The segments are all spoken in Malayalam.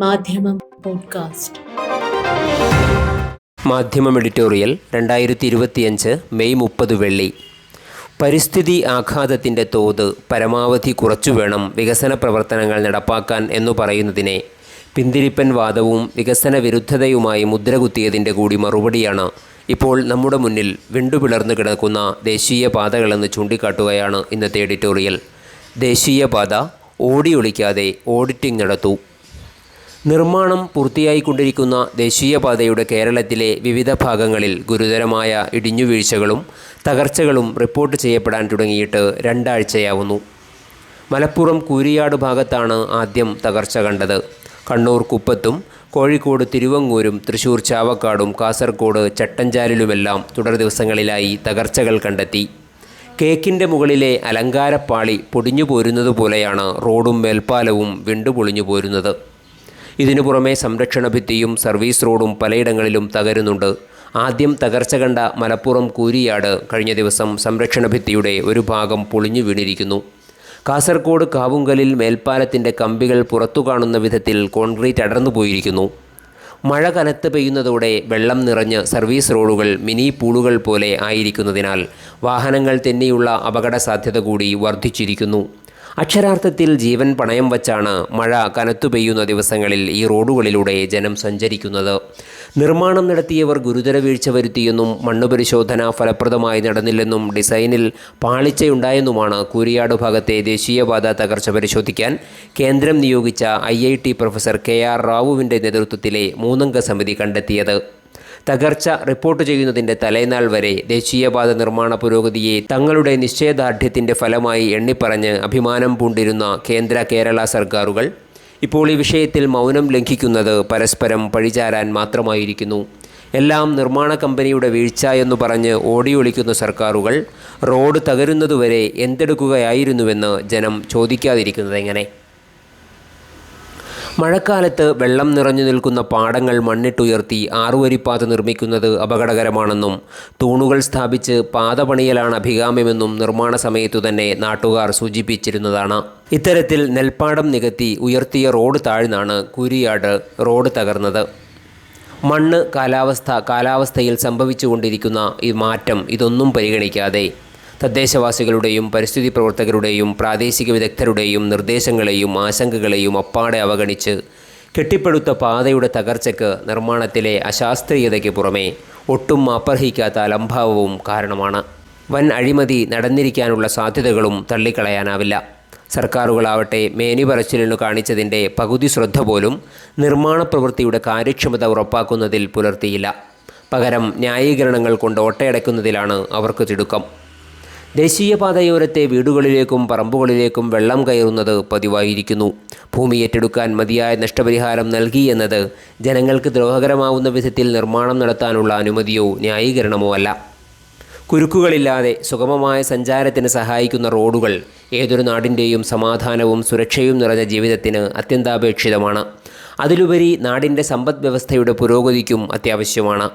മാധ്യമം പോഡ്കാസ്റ്റ്. മാധ്യമം എഡിറ്റോറിയൽ രണ്ടായിരത്തി ഇരുപത്തിയഞ്ച് മെയ് മുപ്പത് വെള്ളി. പരിസ്ഥിതി ആഘാതത്തിന്റെ തോത് പരമാവധി കുറച്ചു വേണം വികസന പ്രവർത്തനങ്ങൾ നടപ്പാക്കാൻ എന്നു പറയുന്നതിനെ പിന്തിരിപ്പൻ വാദവും വികസന വിരുദ്ധതയുമായി മുദ്രകുത്തിയതിന്റെ കൂടി മറുപടിയാണ് ഇപ്പോൾ നമ്മുടെ മുന്നിൽ വിണ്ടുപിളർന്നു കിടക്കുന്ന ദേശീയ പാതകളെന്ന് ചൂണ്ടിക്കാട്ടുകയാണ് ഇന്നത്തെ എഡിറ്റോറിയൽ. ദേശീയപാത ഓടിയൊളിക്കാതെ ഓഡിറ്റിംഗ് നടത്തൂ. നിർമ്മാണം പൂർത്തിയായിക്കൊണ്ടിരിക്കുന്ന ദേശീയപാതയുടെ കേരളത്തിലെ വിവിധ ഭാഗങ്ങളിൽ ഗുരുതരമായ ഇടിഞ്ഞുവീഴ്ചകളും തകർച്ചകളും റിപ്പോർട്ട് ചെയ്യപ്പെടാൻ തുടങ്ങിയിട്ട് രണ്ടാഴ്ചയാവുന്നു. മലപ്പുറം കൂരിയാട് ഭാഗത്താണ് ആദ്യം തകർച്ച കണ്ടത്. കണ്ണൂർ കുപ്പത്തും കോഴിക്കോട് തിരുവങ്ങൂരും തൃശൂർ ചാവക്കാടും കാസർഗോഡ് ചട്ടഞ്ചാലിലുമെല്ലാം തുടർ ദിവസങ്ങളിലായി തകർച്ചകൾ കണ്ടെത്തി. കേക്കിന്റെ മുകളിലെ അലങ്കാരപ്പാളി പൊടിഞ്ഞു പോരുന്നത് പോലെയാണ് റോഡും മേൽപ്പാലവും വിണ്ടുപൊളിഞ്ഞു പോരുന്നത് ഇതിനു പുറമെ സംരക്ഷണ ഭിത്തിയും സർവീസ് റോഡും പലയിടങ്ങളിലും തകരുന്നുണ്ട്. ആദ്യം തകർച്ച കണ്ട മലപ്പുറം കൂരിയാട് കഴിഞ്ഞ ദിവസം സംരക്ഷണ ഭിത്തിയുടെ ഒരു ഭാഗം പൊളിഞ്ഞു വീണിരിക്കുന്നു. കാസർഗോഡ് കാവുങ്കലിൽ മേൽപ്പാലത്തിന്റെ കമ്പികൾ പുറത്തു കാണുന്ന വിധത്തിൽ കോൺക്രീറ്റ് അടർന്നു പോയിരിക്കുന്നു. മഴ കനത്ത് പെയ്യുന്നതോടെ വെള്ളം നിറഞ്ഞ് സർവീസ് റോഡുകൾ മിനി പൂളുകൾ പോലെ ആയിരിക്കുന്നതിനാൽ വാഹനങ്ങൾ തെന്നിയുള്ള അപകട സാധ്യത കൂടി വർദ്ധിച്ചിരിക്കുന്നു. അക്ഷരാർത്ഥത്തിൽ ജീവൻ പണയം വച്ചാണ് മഴ കനത്തു പെയ്യുന്ന ദിവസങ്ങളിൽ ഈ റോഡുകളിലൂടെ ജനം സഞ്ചരിക്കുന്നത്. നിർമ്മാണം നടത്തിയവർ ഗുരുതര വീഴ്ച വരുത്തിയെന്നും മണ്ണ് പരിശോധന ഫലപ്രദമായി നടന്നില്ലെന്നും ഡിസൈനിൽ പാളിച്ചയുണ്ടായെന്നുമാണ് കൂരിയാട് ഭാഗത്തെ ദേശീയപാത തകർച്ച പരിശോധിക്കാൻ കേന്ദ്രം നിയോഗിച്ച ഐ പ്രൊഫസർ കെ ആർ റാവുവിന്റെ നേതൃത്വത്തിലെ മൂന്നംഗ സമിതി കണ്ടെത്തിയത്. തകർച്ച റിപ്പോർട്ട് ചെയ്യുന്നതിന്റെ തലേനാൾ വരെ ദേശീയപാത നിർമ്മാണ പുരോഗതിയെ തങ്ങളുടെ നിശ്ചയദാർഢ്യത്തിന്റെ ഫലമായി എണ്ണിപ്പറഞ്ഞ് അഭിമാനം പൂണ്ടിരുന്ന കേന്ദ്ര കേരള സർക്കാരുകൾ ഇപ്പോൾ ഈ വിഷയത്തിൽ മൗനം ലംഘിക്കുന്നത് പരസ്പരം പഴിചാരാൻ മാത്രമായിരിക്കുന്നു. എല്ലാം നിർമ്മാണ കമ്പനിയുടെ വീഴ്ച എന്ന് പറഞ്ഞ് ഓടിയൊളിക്കുന്ന സർക്കാരുകൾ റോഡ് തകരുന്നതുവരെ എന്തെടുക്കുകയായിരുന്നുവെന്ന് ജനം ചോദിക്കാതിരിക്കുന്നത് എങ്ങനെ? മഴക്കാലത്ത് വെള്ളം നിറഞ്ഞു നിൽക്കുന്ന പാടങ്ങൾ മണ്ണിട്ടുയർത്തി ആറുവരിപ്പാത നിർമ്മിക്കുന്നത് അപകടകരമാണെന്നും തൂണുകൾ സ്ഥാപിച്ച് പാത പണിയലാണ് അഭികാമ്യമെന്നും നിർമ്മാണ സമയത്തു തന്നെ നാട്ടുകാർ സൂചിപ്പിച്ചിരുന്നതാണ്. ഇത്തരത്തിൽ നെൽപ്പാടം നികത്തി ഉയർത്തിയ റോഡ് താഴ്ന്നാണ് കുരിയാട് റോഡ് തകർന്നത്. മണ്ണ് കാലാവസ്ഥ കാലാവസ്ഥയിൽ സംഭവിച്ചുകൊണ്ടിരിക്കുന്ന ഈ മാറ്റം ഇതൊന്നും പരിഗണിക്കാതെ തദ്ദേശവാസികളുടെയും പരിസ്ഥിതി പ്രവർത്തകരുടെയും പ്രാദേശിക വിദഗ്ധരുടെയും നിർദ്ദേശങ്ങളെയും ആശങ്കകളെയും അപ്പാടെ അവഗണിച്ച് കെട്ടിപ്പടുത്ത പാതയുടെ തകർച്ചയ്ക്ക് നിർമ്മാണത്തിലെ അശാസ്ത്രീയതയ്ക്ക് പുറമേ ഒട്ടും അപ്പർഹിക്കാത്ത അലംഭാവവും കാരണമാണ്. വൻ അഴിമതി നടന്നിരിക്കാനുള്ള സാധ്യതകളും തള്ളിക്കളയാനാവില്ല. സർക്കാരുകളാവട്ടെ മേനി പറച്ചിലിനു കാണിച്ചതിന്റെ പകുതി ശ്രദ്ധ പോലും നിർമ്മാണ പ്രവൃത്തിയുടെ കാര്യക്ഷമത ഉറപ്പാക്കുന്നതിൽ പുലർത്തിയില്ല. പകരം ന്യായീകരണങ്ങൾ കൊണ്ട് ഒട്ടയടക്കുന്നതിലാണ് അവർക്ക് തിടുക്കം. ദേശീയപാതയോരത്തെ വീടുകളിലേക്കും പറമ്പുകളിലേക്കും വെള്ളം കയറുന്നത് പതിവായിരിക്കുന്നു. ഭൂമി ഏറ്റെടുക്കാൻ മതിയായ നഷ്ടപരിഹാരം നൽകി എന്നത് ജനങ്ങൾക്ക് ദ്രോഹകരമാവുന്ന വിധത്തിൽ നിർമ്മാണം നടത്താനുള്ള അനുമതിയോ ന്യായീകരണമോ അല്ല. കുരുക്കുകളില്ലാതെ സുഗമമായ സഞ്ചാരത്തിന് സഹായിക്കുന്ന റോഡുകൾ ഏതൊരു നാടിന്റെയും സമാധാനവും സുരക്ഷയും നിറഞ്ഞ ജീവിതത്തിന് അത്യന്താപേക്ഷിതമാണ്. അതിലുപരി നാടിന്റെ സമ്പദ് വ്യവസ്ഥയുടെ പുരോഗതിക്കും അത്യാവശ്യമാണ്.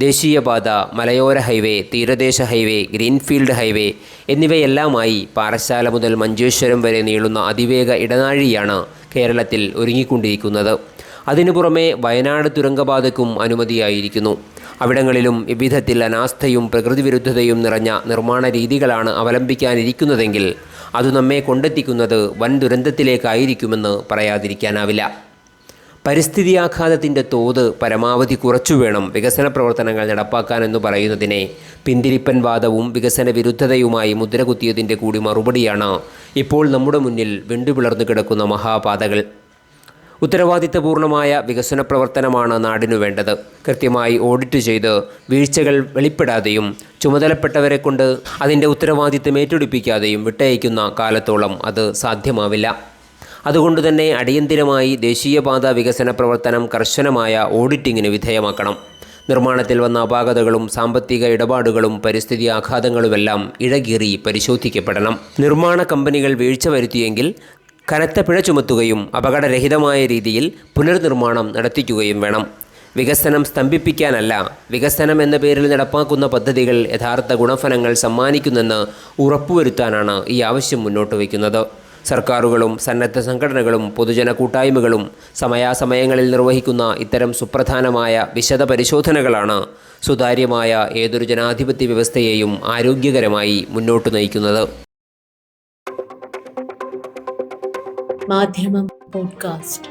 ദേശീയപാത മലയോര ഹൈവേ തീരദേശ ഹൈവേ ഗ്രീൻഫീൽഡ് ഹൈവേ എന്നിവയെല്ലാമായി പാറശാല മുതൽ മഞ്ചേശ്വരം വരെ നീളുന്ന അതിവേഗ ഇടനാഴിയാണ് കേരളത്തിൽ ഒരുങ്ങിക്കൊണ്ടിരിക്കുന്നത്. അതിനു പുറമെ വയനാട് തുരങ്കപാതയ്ക്കും അനുമതിയായിരിക്കുന്നു. അവിടങ്ങളിലും വിവിധത്തിൽ അനാസ്ഥയും പ്രകൃതിവിരുദ്ധതയും നിറഞ്ഞ നിർമ്മാണ രീതികളാണ് അവലംബിക്കാനിരിക്കുന്നതെങ്കിൽ അത് നമ്മെ കൊണ്ടെത്തിക്കുന്നത് വൻ ദുരന്തത്തിലേക്കായിരിക്കുമെന്ന് പറയാതിരിക്കാനാവില്ല. പരിസ്ഥിതിയാഘാതത്തിന്റെ തോത് പരമാവധി കുറച്ചു വേണം വികസന പ്രവർത്തനങ്ങൾ നടപ്പാക്കാനെന്ന് പറയുന്നതിനെ പിന്തിരിപ്പൻ വാദവും വികസന വിരുദ്ധതയുമായി മുദ്രകുത്തിയതിന്റെ കൂടി മറുപടിയാണ് ഇപ്പോൾ നമ്മുടെ മുന്നിൽ വെണ്ടുപിളർന്നു കിടക്കുന്ന മഹാപാതകൾ. ഉത്തരവാദിത്തപൂർണമായ വികസന പ്രവർത്തനമാണ് നാടിനു വേണ്ടത്. കൃത്യമായി ഓഡിറ്റ് ചെയ്ത് വീഴ്ചകൾ വെളിപ്പെടാതെയും ചുമതലപ്പെട്ടവരെ കൊണ്ട് അതിന്റെ ഉത്തരവാദിത്തം ഏറ്റെടുപ്പിക്കാതെയും വിട്ടയക്കുന്ന കാലത്തോളം അത് സാധ്യമാവില്ല. അതുകൊണ്ട് തന്നെ അടിയന്തിരമായി ദേശീയപാത വികസന പ്രവർത്തനം കർശനമായ ഓഡിറ്റിങ്ങിന് വിധേയമാക്കണം. നിർമ്മാണത്തിൽ വന്ന അപാകതകളും സാമ്പത്തിക ഇടപാടുകളും പരിസ്ഥിതി ആഘാതങ്ങളുമെല്ലാം ഇഴകീറി പരിശോധിക്കപ്പെടണം. നിർമ്മാണ കമ്പനികൾ വീഴ്ച വരുത്തിയെങ്കിൽ കനത്ത പിഴ ചുമത്തുകയും അപകടരഹിതമായ രീതിയിൽ പുനർനിർമ്മാണം നടത്തിക്കുകയും വേണം. വികസനം സ്തംഭിപ്പിക്കാനല്ല വികസനം എന്ന പേരിൽ നടപ്പാക്കുന്ന പദ്ധതികൾ യഥാർത്ഥ ഗുണഫലങ്ങൾ സമ്മാനിക്കുന്നെന്ന് ഉറപ്പുവരുത്താനാണ് ഈ ആവശ്യം മുന്നോട്ട് വയ്ക്കുന്നത്. സർക്കാരുകളും സന്നദ്ധ സംഘടനകളും പൊതുജന കൂട്ടായ്മകളും സമയാസമയങ്ങളിൽ നിർവഹിക്കുന്ന ഇത്തരം സുപ്രധാനമായ വിശദ പരിശോധനകളാണ് സുതാര്യമായ ഏതൊരു ജനാധിപത്യ വ്യവസ്ഥയെയും ആരോഗ്യകരമായി മുന്നോട്ട് നയിക്കുന്നത്. മാധ്യമം പോഡ്കാസ്റ്റ്.